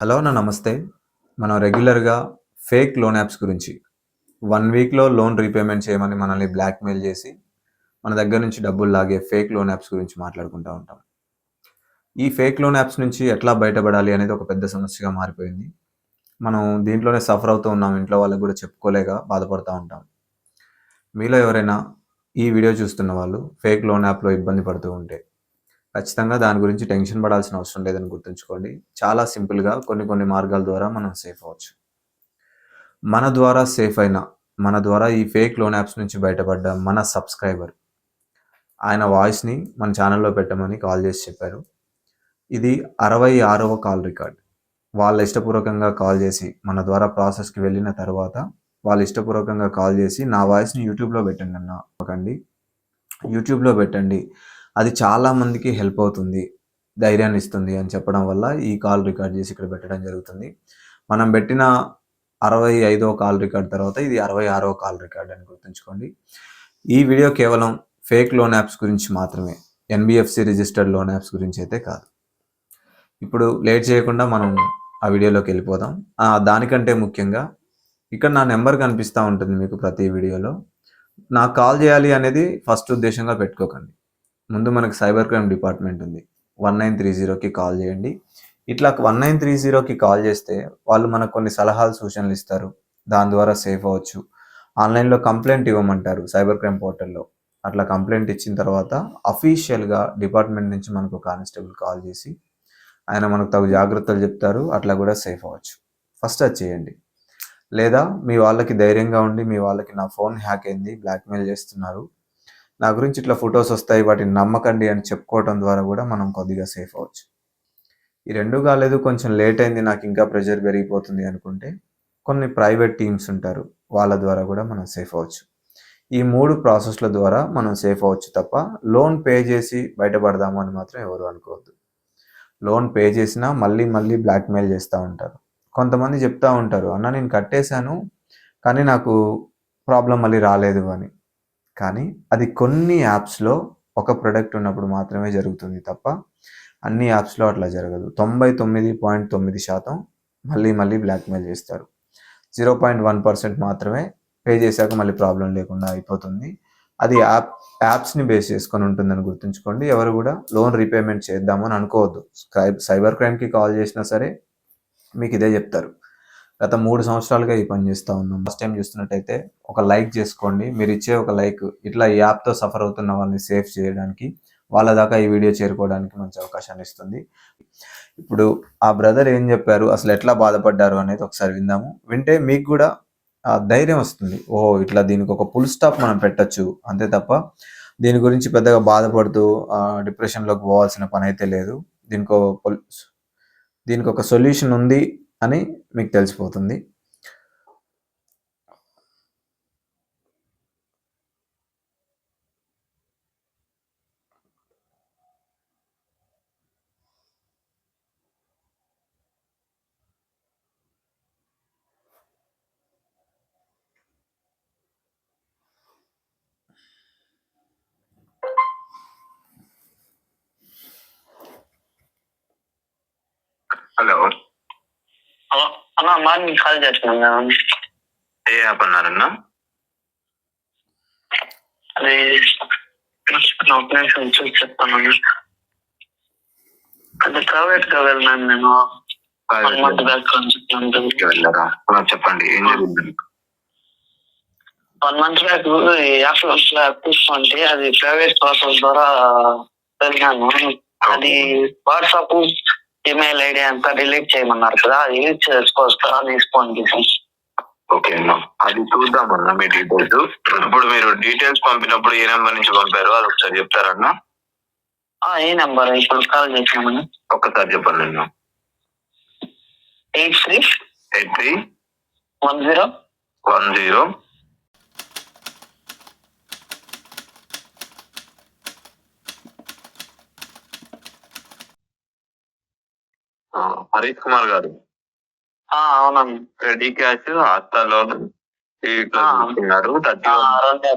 Hello నా నమస్తే. మనం రెగ్యులర్గా ఫేక్ లోన్ యాప్స్ గురించి వన్ వీక్లో లోన్ రీపేమెంట్ చేయమని మనల్ని బ్లాక్మెయిల్ చేసి మన దగ్గర నుంచి డబ్బులు లాగే ఫేక్ లోన్ యాప్స్ గురించి మాట్లాడుకుంటూ ఉంటాం. ఈ ఫేక్ లోన్ యాప్స్ నుంచి ఎట్లా బయటపడాలి అనేది ఒక పెద్ద సమస్యగా మారిపోయింది. మనం దీంట్లోనే సఫర్ అవుతూ ఉన్నాం ఇంట్లో వాళ్ళకి కూడా చెప్పుకోలేక బాధపడుతూ ఉంటాం. మీలో ఎవరైనా ఈ వీడియో చూస్తున్న వాళ్ళు ఫేక్ లోన్ యాప్లో ఇబ్బంది పడుతూ ఉంటే ఖచ్చితంగా దాని గురించి టెన్షన్ పడాల్సిన అవసరం లేదని గుర్తుంచుకోండి. చాలా సింపుల్గా కొన్ని కొన్ని మార్గాల ద్వారా మనం సేఫ్ అవ్వచ్చు. మన ద్వారా సేఫ్ అయిన మన ద్వారా ఈ ఫేక్ లోన్ యాప్స్ నుంచి బయటపడ్డ మన సబ్స్క్రైబర్ ఆయన వాయిస్ని మన ఛానల్లో పెట్టమని కాల్ చేసి చెప్పారు. ఇది అరవై ఆరవ కాల్ రికార్డ్. వాళ్ళ ఇష్టపూర్వకంగా కాల్ చేసి మన ద్వారా ప్రాసెస్కి వెళ్ళిన తర్వాత వాళ్ళు ఇష్టపూర్వకంగా కాల్ చేసి నా వాయిస్ని యూట్యూబ్లో పెట్టండి అన్న. ఒకండి. యూట్యూబ్లో పెట్టండి. అది చాలా మందికి హెల్ప్ అవుతుంది ధైర్యాన్ని ఇస్తుంది అని చెప్పడం వల్ల ఈ కాల్ రికార్డ్ చేసి ఇక్కడ పెట్టడం జరుగుతుంది. మనం పెట్టిన అరవై ఐదో కాల్ రికార్డ్ తర్వాత ఇది అరవై ఆరో కాల్ రికార్డ్ అని గుర్తుంచుకోండి. ఈ వీడియో కేవలం ఫేక్ లోన్ యాప్స్ గురించి మాత్రమే ఎన్బిఎఫ్సి రిజిస్టర్డ్ లోన్ యాప్స్ గురించి అయితే కాదు. ఇప్పుడు లేట్ చేయకుండా మనం ఆ వీడియోలోకి వెళ్ళిపోదాం. దానికంటే ముఖ్యంగా ఇక్కడ నా నెంబర్ కనిపిస్తూ ఉంటుంది మీకు ప్రతి వీడియోలో నాకు కాల్ చేయాలి అనేది ఫస్ట్ ఉద్దేశంగా పెట్టుకోకండి. ముందు మనకు సైబర్ క్రైమ్ డిపార్ట్మెంట్ ఉంది. వన్ నైన్ త్రీ జీరోకి కాల్ చేయండి. ఇట్లా వన్ నైన్ త్రీ జీరోకి కాల్ చేస్తే వాళ్ళు మనకు కొన్ని సలహాలు సూచనలు ఇస్తారు. దాని ద్వారా సేఫ్ అవ్వచ్చు. ఆన్లైన్లో కంప్లైంట్ ఇవ్వమంటారు సైబర్ క్రైమ్ పోర్టల్లో. అట్లా కంప్లైంట్ ఇచ్చిన తర్వాత అఫీషియల్గా డిపార్ట్మెంట్ నుంచి మనకు కానిస్టేబుల్ కాల్ చేసి ఆయన మనకు తగు జాగ్రత్తలు చెప్తారు. అట్లా కూడా సేఫ్ అవ్వచ్చు. ఫస్ట్ అది చేయండి. లేదా మీ వాళ్ళకి ధైర్యంగా ఉండి మీ వాళ్ళకి నా ఫోన్ హ్యాక్ అయింది బ్లాక్మెయిల్ చేస్తున్నారు. నా గురించి ఇట్లా ఫొటోస్ వస్తాయి వాటిని నమ్మకండి అని చెప్పుకోవడం ద్వారా కూడా మనం కొద్దిగా సేఫ్ అవ్వచ్చు. ఈ రెండు కాలేదు కొంచెం లేట్ అయింది నాకు ఇంకా ప్రెషర్ పెరిగిపోతుంది అనుకుంటే కొన్ని ప్రైవేట్ టీమ్స్ ఉంటారు వాళ్ళ ద్వారా కూడా మనం సేఫ్ అవ్వచ్చు. ఈ మూడు ప్రాసెస్ల ద్వారా మనం సేఫ్ అవ్వచ్చు తప్ప లోన్ పే చేసి బయటపడదాము అని మాత్రం ఎవరు అనుకోవద్దు. లోన్ పే చేసినా మళ్ళీ మళ్ళీ బ్లాక్మెయిల్ చేస్తూ ఉంటారు. కొంతమంది చెప్తూ ఉంటారు అన్న నేను కట్టేశాను కానీ నాకు ప్రాబ్లం మళ్ళీ రాలేదు అని. కానీ అది కొన్ని యాప్స్లో ఒక ప్రొడక్ట్ ఉన్నప్పుడు మాత్రమే జరుగుతుంది తప్ప అన్ని యాప్స్లో అట్లా జరగదు. తొంభై తొమ్మిది పాయింట్ తొమ్మిది శాతం మళ్ళీ మళ్ళీ బ్లాక్మెయిల్ చేస్తారు. జీరో పాయింట్ వన్ పర్సెంట్ మాత్రమే పే చేశాక మళ్ళీ ప్రాబ్లం లేకుండా అయిపోతుంది. అది యాప్ యాప్స్ని బేస్ చేసుకొని ఉంటుందని గుర్తుంచుకోండి. ఎవరు కూడా లోన్ రీపేమెంట్ చేద్దామని అనుకోవద్దు. సై- సైబర్ క్రైమ్కి కాల్ చేసినా సరే మీకు ఇదే చెప్తారు. గత మూడు సంవత్సరాలుగా ఈ పని చేస్తూ ఉన్నాం. ఫస్ట్ టైం చూస్తున్నట్టయితే ఒక లైక్ చేసుకోండి. మీరు ఇచ్చే ఒక లైక్ ఇట్లా ఈ యాప్తో సఫర్ అవుతున్న వాళ్ళని సేఫ్ చేయడానికి వాళ్ళ దాకా ఈ వీడియో చేరుకోవడానికి మంచి అవకాశాన్ని ఇస్తుంది. ఇప్పుడు ఆ బ్రదర్ ఏం చెప్పారు? అసలు ఎట్లా బాధపడ్డారు అనేది ఒకసారి విందాము. వింటే మీకు కూడా ఆ ధైర్యం వస్తుంది. ఓహో ఇట్లా దీనికి ఒక ఫుల్ స్టాప్ మనం పెట్టచ్చు. అంతే తప్ప దీని గురించి పెద్దగా బాధపడుతూ ఆ, డిప్రెషన్లోకి పోవాల్సిన పని అయితే లేదు. దీనికి దీనికి ఒక సొల్యూషన్ ఉంది. అని మీకు తెలిసిపోతుంది. హలో. అన్న మార్నింగ్ కాల్ చేస్తున్నాను నేను ఏ యాప్ అన్నారన్నా అది ఒక నిమిషం చూసి చెప్తాను అది ప్రైవేట్గా వెళ్ళినాను నేను వన్ మంత్ బ్యాక్ వెళ్ళారా చెప్పండి ఏం వన్ మంత్ బ్యాక్ యాప్ అది ప్రైవేట్ ప్రాసెస్ ద్వారా వెళ్ళినాను అది వాట్సాప్ ఈమెయిల్ ఐడి అంతా డిలీట్ చేయమన్నారు కదా యూజ్ చేసుకోవచ్చా? తీసుకోండి ఓకే అమ్మా అది చూద్దామన్నా మీ డీటెయిల్స్. ఇప్పుడు మీరు డీటెయిల్స్ పంపినప్పుడు ఏ నెంబర్ నుంచి పంపారో అది ఒకసారి చెప్తారన్నా ఆ, ఈ నెంబర్? ఇప్పుడు కాల్ చేసినామని ఒక్కసారి చెప్పండి అన్న. Eight three eight three one zero one zero Harish Kumar garu. అవునండి. రెడీ క్యాష్ ఆస్తా లోన్ తీసుకున్నారు. థర్టీ రెండు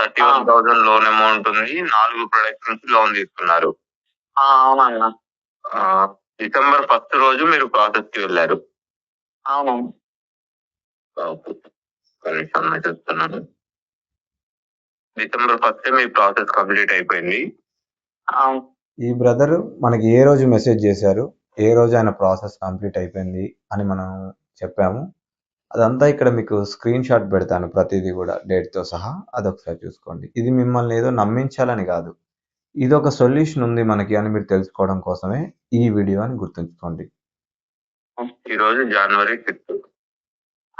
thirty one thousand loan amount ఉంది. నాలుగు ప్రొడక్ట్స్ నుంచి లోన్ తీసుకున్నారు. ఆ, అవునన్నా ఆ, డిసెంబర్ ఫస్ట్ రోజు మీరు ప్రాసెస్కి వెళ్ళారు. అవును చెప్తున్నాను. డిసెంబర్ ఫస్ట్ మీ ప్రాసెస్ కంప్లీట్ అయిపోయింది. ఈ బ్రదర్ మనకి ఏ రోజు మెసేజ్ చేశారు? ఏ రోజు ఆయన ప్రాసెస్ కంప్లీట్ అయిపోయింది అని మనం చెప్పాము. అదంతా ఇక్కడ మీకు స్క్రీన్ షాట్ పెడతాను ప్రతిదీ కూడా డేట్తో సహా. అదొకసారి చూసుకోండి. ఇది మిమ్మల్ని ఏదో నమ్మించాలని కాదు. ఇది ఒక సొల్యూషన్ ఉంది మనకి అని మీరు తెలుసుకోవడం కోసమే ఈ వీడియో అని గుర్తుంచుకోండి. ఈ రోజు జనవరి ఫిఫ్త్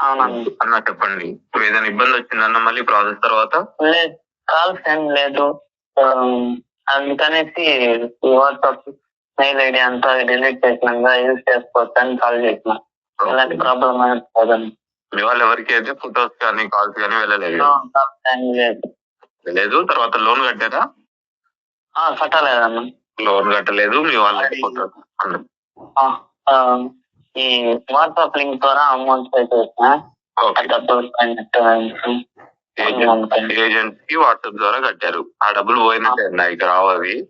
అన్న చెప్పండి. ఏదైనా ఇబ్బంది వచ్చిందన్న మళ్ళీ ప్రాసెస్ తర్వాత? లేదు. కాల్స్ ఏం లేదు. అందుకనేసి వాట్సాప్ మెయిల్ ఐడి అంతా డిలీట్ చేసినాక యూజ్ చేసుకోవచ్చు అని కాల్ చేసిన. ఎలాంటి ప్రాబ్లం అనేది కాదండి. మీ వాళ్ళు ఎవరికి అయితే ఫొటోస్ కానీ కాల్స్ కానీ వెళ్ళలేదు. లేదు. తర్వాత లోన్ కట్టారా? ఆ, కట్టలేదన్న లోన్ కట్టలేదు మీ వాళ్ళకి ఫోటోస్ ఈ వాట్సాప్ లింక్ ద్వారా అమౌంట్ పే చేసిన. ఏజెంట్కి వాట్సాప్ ద్వారా కట్టారు. ఆ డబ్బులు పోయినట్టే ఇక రావు అవి.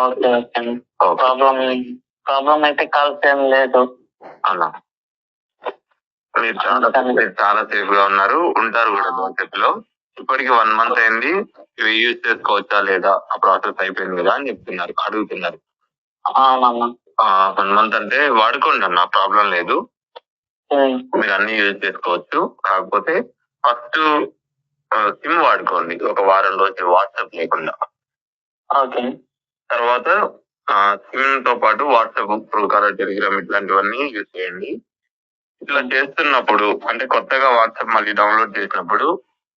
Okay okay. Okay problem problem అయితే కాల్స్ ఏం లేదు. మీరు చాలా మీరు చాలా సేఫ్గా ఉన్నారు. ఉంటారు కూడా భవిష్యత్తు లో ఇప్పటికి వన్ మంత్ అయింది. ఇవి యూజ్ చేసుకోవచ్చా లేదా? ఆ ప్రాసెస్ అయిపోయింది కదా అని చెప్తున్నారు అడుగుతున్నారు. వన్ మంత్ అంటే వాడుకోండి అన్న ప్రాబ్లం లేదు. మీరు అన్ని యూజ్ చేసుకోవచ్చు. కాకపోతే ఫస్ట్ సిమ్ వాడుకోండి. ఒక వారం రోజులు వాట్సాప్ లేకుండా. ఓకే. తర్వాత తో పాటు వాట్సాప్ ట్రూ కాలర్ టెలిగ్రామ్ ఇట్లాంటివన్నీ యూజ్ చేయండి. ఇట్లా చేస్తున్నప్పుడు అంటే కొత్తగా వాట్సాప్ మళ్ళీ డౌన్లోడ్ చేసినప్పుడు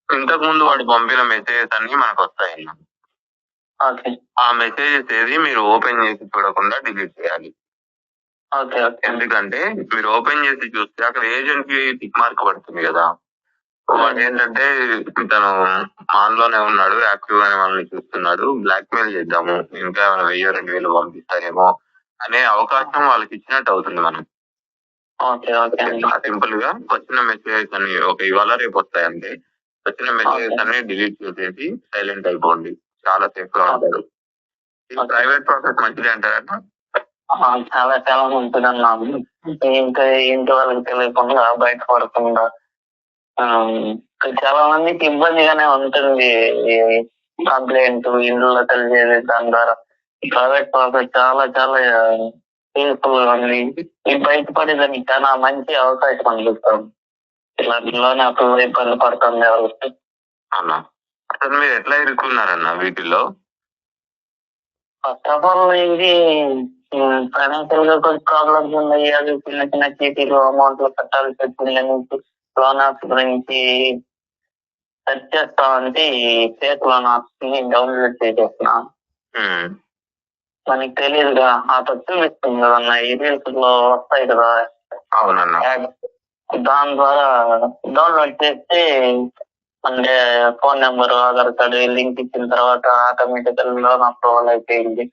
ఇంతకు ముందు వాడు పంపిన మెసేజెస్ అన్ని మనకు వస్తాయి ఆ మెసేజెస్ ఏది మీరు ఓపెన్ చేసి చూడకుండా డిలీట్ చేయాలి. ఎందుకంటే మీరు ఓపెన్ చేసి చూస్తే అక్కడ ఏజెంట్కి టిక్ మార్క్ పడుతుంది కదా. వాడు ఏంటంటే తను ఆన్లోనే ఉన్నాడు యాక్టివ్ గానే మనల్ని చూస్తున్నాడు బ్లాక్ మెయిల్ చేద్దాము ఇంకా ఏమైనా వెయ్యి రెండు వేలు పంపిస్తారేమో అనే అవకాశం వాళ్ళకి ఇచ్చినట్టు అవుతుంది మనం ఓకే ఓకే అండి. సింపుల్గా వచ్చిన మెసేజెస్ అన్ని ఒక ఇవాళ రేపు వస్తాయి అంతే వచ్చిన మెసేజెస్ అన్ని డిలీట్ చేసేసి సైలెంట్ అయిపోండి. చాలా సేఫ్గా ఉంటారు. ప్రైవేట్ ప్రాసెస్ మంచిది అంటారా చాలా చాలా అన్నాము ఇంకా ఇంటి వాళ్ళకి తెలియకుండా బయట పడకుండా చాలా మందికి ఇబ్బందిగానే ఉంటుంది కంప్లైంట్ ఇల్లు తెలియజేది దాని ద్వారా. ప్రైవేట్ ప్రాసెస్ చాలా చాలా పీస్ఫుల్గా ఉంది. ఈ బయటపడేదానికి చాలా మంచి అవకాశం అనిపిస్తాం ఇలా లోనే అప్పుడు ఇబ్బంది పడుతుంది అన్న అసలు మీరు ఎట్లా ఇరుక్కున్నారన్న వీటిల్లో? ఫస్ట్ ఆఫ్ ఆల్ ఇది ఫైనాన్షియల్గా కొంచెం ప్రాబ్లమ్స్ ఉన్నాయి. అది చిన్న చిన్న చీటీలు అమౌంట్లు కట్టాల్సి వచ్చింది నుంచి లోన్ యాప్స్ గురించి సెర్చ్ చేస్తామంటే ఈ ఫేక్ని డౌన్లోడ్ చేసేస్తున్నా. మనకి తెలియదుగా ఆ చూపిస్తుంది కదన్న ఈ రీల్స్లో వస్తాయి కదా. అవునన్న. దాని ద్వారా డౌన్లోడ్ చేస్తే అంటే phone number Aadhaar card link ఇచ్చిన తర్వాత ఆటోమేటికల్ లోన్ అప్రూవల్ అయిపోయింది.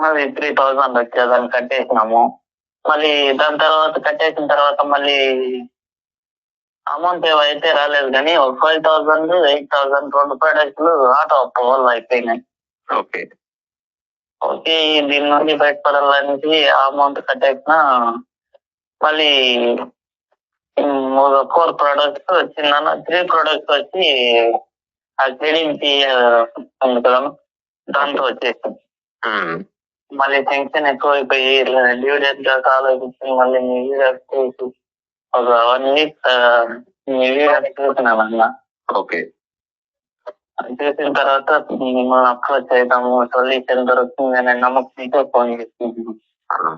మళ్ళీ త్రీ థౌసండ్ వచ్చేదాన్ని కట్టేసినాము. మళ్ళీ దాని తర్వాత కట్టేసిన తర్వాత మళ్ళీ అమౌంట్ ఏవైతే రాలేదు కానీ ఒక ఫైవ్ థౌసండ్ ఎయిట్ థౌసండ్ రెండు ప్రొడక్ట్లు ఆటో అప్రూవల్ అయిపోయినాయి. ఓకే. ఓకే దీని నుండి బయటపడాలనేసి ఆ అమౌంట్ కట్టేసిన మళ్ళీ ఒక ఫోర్ ప్రొడక్ట్స్ వచ్చిందన్న త్రీ ప్రొడక్ట్స్ వచ్చి ఆ క్రెడిట్ ఉంది కదా దాంతో వచ్చేసింది. మళ్ళీ టెన్షన్ ఎక్కువైపోయి డ్యూ డేట్ దాకా ఆలోచించి మళ్ళీ మీ వీడియోస్ చూసి ఒక వన్ వీక్ మీ వీడియోస్ చూసినాను అన్న. ఓకే. చూసిన తర్వాత మిమ్మల్ని అప్రోచ్ చేద్దాము సొల్యూషన్ దొరుకుతుంది అనే నమ్మకంతో ఫోన్ చేసింది. అన్న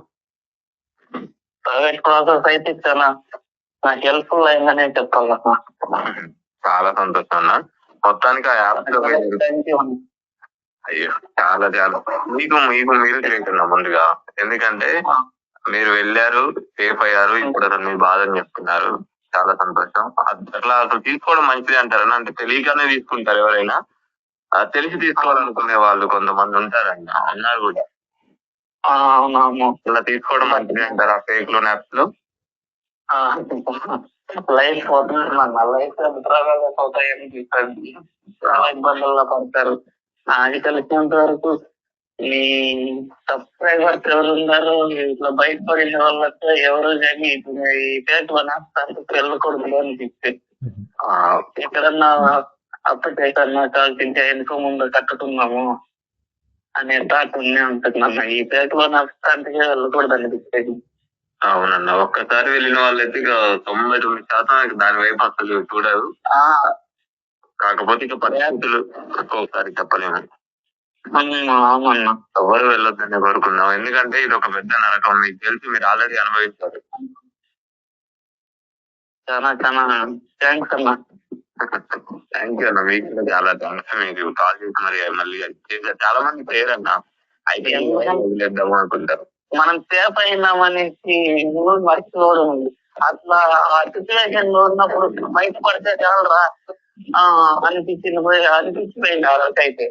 ప్రైవేట్ ప్రాసెస్ అయితే చాలా నాకు హెల్ప్ఫుల్ అయిందనే చెప్పాలన్నా. చాలా సంతోషం అన్న. మొత్తానికి ఆ యాప్ అయ్యో చాలా చాలా. మీకు మీకు మీరు చేయకుండా ముందుగా. ఎందుకంటే మీరు వెళ్ళారు సేఫ్ అయ్యారు ఇప్పుడు మీ బాధని చెప్తున్నారు. చాలా సంతోషం. అట్- అట్లా అసలు తీసుకోవడం మంచిది అంటారని అంటే తెలియకనే తీసుకుంటారు ఎవరైనా. ఆ, తెలిసి తీసుకోవాలనుకునే వాళ్ళు కొంతమంది ఉంటారండి ఉన్నారు కూడా. ఇలా తీసుకోవడం మంచిది అంటారా? ఫేక్ లోన్ యాప్స్లో? లైఫ్ పోతుంది లైఫ్ చాలా ఇబ్బందుల్లో పడతారు. నాకు తెలిసినంత వరకు మీ సబ్స్క్రైబర్స్ ఎవరు ఉన్నారో ఇట్లా బయటపడిన వాళ్ళతో ఎవరు కానీ ఇప్పుడు ఈ పేట వనాస్తానికి వెళ్ళకూడదు అనిపిస్తే ఆ, ఎక్కడన్నా అప్పటికన్నా కాల్చింటే వెనుక ముందు కట్టుకున్నాము అనే థాట్ ఉండే ఉంటుందన్న ఈ పేట వనాస్తానికి వెళ్ళకూడదు అనిపిస్తుంది అవునన్న ఒక్కసారి వెళ్ళిన వాళ్ళైతే ఇక తొంభై తొమ్మిది శాతం దాని వైపు అసలు చూడరు. ఆ, కాకపోతే ఇక పరిస్థితులు ఒక్కొక్కసారి చెప్పలేము. అవునన్నా. ఎవరు వెళ్ళొద్దని కోరుకున్నాం ఎందుకంటే ఇది ఒక పెద్ద నరకం. మీకు తెలిసి మీరు ఆల్రెడీ అనుభవించారు. చాలా చాలా థ్యాంక్స్ అన్న. థ్యాంక్ యూ అన్న. మీకు చాలా థ్యాంక్స్ మీరు కాల్ చేసి మరి మళ్ళీ. చాలా మంది చేయరన్న అయితే వదిలేద్దాం అనుకుంటారు. మనం సేఫ్ అయినామనేసి మర్చిపోవడం అట్లా ఆ సిచ్యువేషన్లో ఉన్నప్పుడు బయటపడితే చాలరా. అనిపించింది పోయి అనిపించిపోయింది ఆ రోజు అయితే.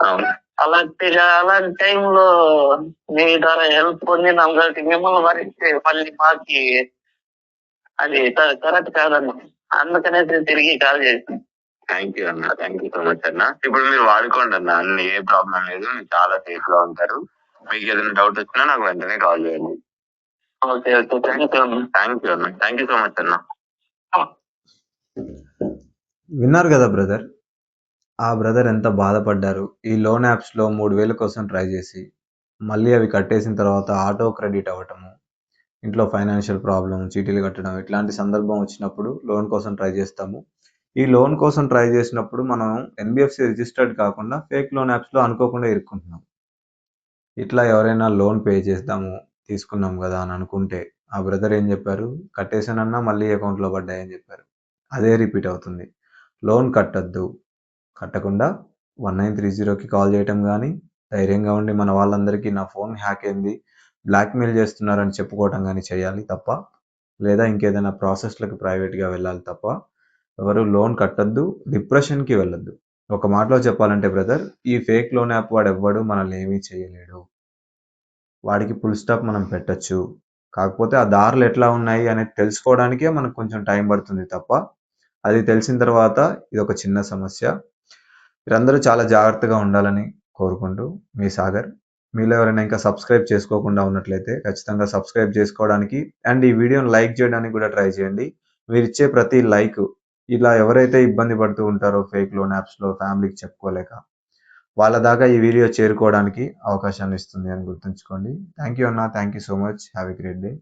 అవును అలాంటి అలాంటి టైంలో మీ ద్వారా హెల్ప్ పొందినాం కాబట్టి మిమ్మల్ని భరిస్తే మళ్ళీ మాకి అది కరెక్ట్ కాదన్న అందుకనేసి తిరిగి కాల్ చేసి థ్యాంక్ యూ అన్న థ్యాంక్ యూ సో మచ్ అన్న. ఇప్పుడు మీరు వాడుకోండి అన్న అన్ని ఏ ప్రాబ్లం లేదు మీరు చాలా సేఫ్గా ఉంటారు. మీకు ఏదైనా డౌట్ వచ్చినా నాకు వెంటనే కాల్ చేయండి. ఓకే ఓకే థ్యాంక్ యూ అన్న థ్యాంక్ యూ అన్న థ్యాంక్ యూ సో మచ్ అన్న. విన్నారు కదా బ్రదర్? ఆ బ్రదర్ ఎంత బాధపడ్డారు. ఈ లోన్ యాప్స్లో మూడు వేల కోసం ట్రై చేసి మళ్ళీ అవి కట్టేసిన తర్వాత ఆటో క్రెడిట్ అవ్వటము ఇంట్లో ఫైనాన్షియల్ ప్రాబ్లం చీటీలు కట్టడం ఇట్లాంటి సందర్భం వచ్చినప్పుడు లోన్ కోసం ట్రై చేస్తాము. ఈ లోన్ కోసం ట్రై చేసినప్పుడు మనం ఎన్బిఎఫ్సి రిజిస్టర్డ్ కాకుండా ఫేక్ లోన్ యాప్స్లో అనుకోకుండా ఇరుక్కుంటున్నాం. ఇట్లా ఎవరైనా లోన్ పే చేద్దాము తీసుకున్నాం కదా అని అనుకుంటే ఆ బ్రదర్ ఏం చెప్పారు? కట్టేసానన్నా మళ్ళీ అకౌంట్లో పడ్డాయని చెప్పారు. అదే రిపీట్ అవుతుంది. లోన్ కట్టద్దు. కట్టకుండా వన్ నైన్ త్రీ జీరోకి కాల్ చేయటం కానీ ధైర్యంగా ఉండి మన వాళ్ళందరికీ నా ఫోన్ హ్యాక్ అయింది బ్లాక్మెయిల్ చేస్తున్నారని చెప్పుకోవటం కానీ చేయాలి తప్ప లేదా ఇంకేదైనా ప్రాసెస్లకు ప్రైవేట్గా వెళ్ళాలి తప్ప ఎవరు లోన్ కట్టద్దు డిప్రెషన్కి వెళ్ళొద్దు. ఒక మాటలో చెప్పాలంటే బ్రదర్ ఈ ఫేక్ లోన్ యాప్ వాడు ఎవ్వడు మనల్ని ఏమీ చేయలేడు. వాడికి ఫుల్ స్టాప్ మనం పెట్టొచ్చు. కాకపోతే ఆ దారులు ఎట్లా ఉన్నాయి అనేది తెలుసుకోవడానికే మనకు కొంచెం టైం పడుతుంది తప్ప అది తెలిసిన తర్వాత ఇది ఒక చిన్న సమస్య. మీరందరూ చాలా జాగ్రత్తగా ఉండాలని కోరుకుంటూ మీ సాగర్. మీలో ఎవరైనా ఇంకా సబ్స్క్రైబ్ చేసుకోకుండా ఉన్నట్లయితే ఖచ్చితంగా సబ్స్క్రైబ్ చేసుకోవడానికి అండ్ ఈ వీడియోని లైక్ చేయడానికి కూడా ట్రై చేయండి. మీరు ఇచ్చే ప్రతి లైక్ ఇలా ఎవరైతే ఇబ్బంది పడుతూ ఉంటారో ఫేక్ లోన్ యాప్స్లో ఫ్యామిలీకి చెప్పుకోలేక వాళ్ళ దాకా ఈ వీడియో చేరుకోవడానికి అవకాశాన్ని ఇస్తుంది అని గుర్తుంచుకోండి. థ్యాంక్ యూ అన్న thank you so much. Have a great day.